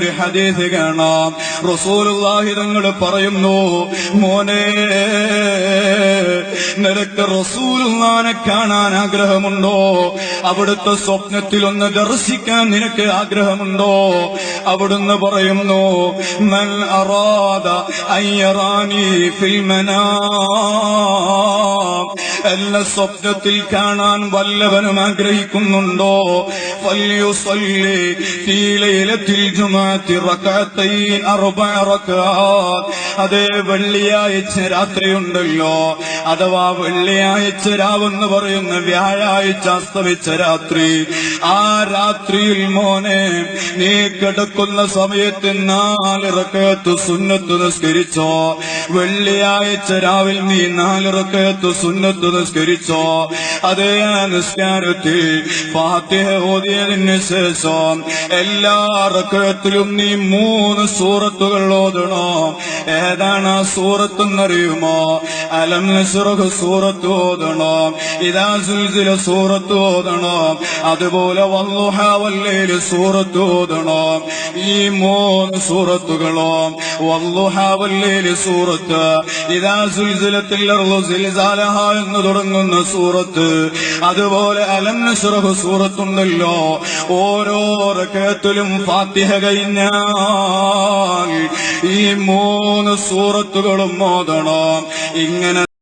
ഒരു ഹദീസ് കാണാം. റസൂലുള്ളാഹി തങ്ങൾ പറയുന്നു മോനെ നിനക്ക് റസൂലുള്ളാനെ കാണാൻ ആഗ്രഹമുണ്ടോ? അവിടുത്തെ സ്വപ്നത്തിൽ ഒന്ന് ദർശിക്കാൻ നിനക്ക് ആഗ്രഹമുണ്ടോ? അവിടുന്ന് പറയുന്നു മൻ അറാദ അയ്യറാനി ഫിൽ മനാം എന്നെ സ്വപ്നത്തിൽ കാണാൻ വല്ലവനും ആഗ്രഹിക്കുന്നുണ്ടോ? അതേ വെള്ളിയാഴ്ച രാത്രിയുണ്ടല്ലോ. അഥവാ വെള്ളിയാഴ്ച രാവെന്ന് പറയുന്ന വ്യാഴാഴ്ച അസ്തമിച്ച രാത്രി. ആ രാത്രിയിൽ മോനെ നീ കിടക്കുന്ന സമയത്ത് നാലിറക്കത്ത് സുന്നത്ത് നിസ്കരിച്ചോ? വെള്ളിയാഴ്ച രാവിൽ നീ നാലിറക്കത്ത് സുന്നത്ത് നിസ്കരിച്ചോ. അതേ നിസ്കാരത്തിൽ ഫാത്തിഹ ഓതിയതിന് ശേഷം എല്ലാ റക്കത്തിലും നീ മൂന്ന് സൂറത്തുകൾ ഓതണോ? ഏതാണ് ആ സൂറത്ത് എന്നറിയുമോ അലം നസ്റഹ് സൂറത്ത് ഓതണോ? ഇതാ സുൽസില സൂറത്ത് ഓതണോ? അതുപോലെ വല്ലുഹ വല്ലയിൽ സൂറത്ത് ഓതണോ? ഈ മൂന്ന് സൂറത്തുകളോ? വല്ലുഹ വല്ലയിൽ സൂറത്ത്. ഇതാ സുൽസിലത്തിൽ സിൽസാലഹ എന്ന് തുടങ്ങുന്ന സൂറത്ത്. അതുപോലെ അലം നസ്റഹ് സൂറത്തുണ്ടല്ലോ. ഓരോ റക്കത്തിലും ഫാത്തിഹ കഴിഞ്ഞാൽ ഈ മൂന്ന് സൂറത്തുകളും ഓതണം. ഇങ്ങനെ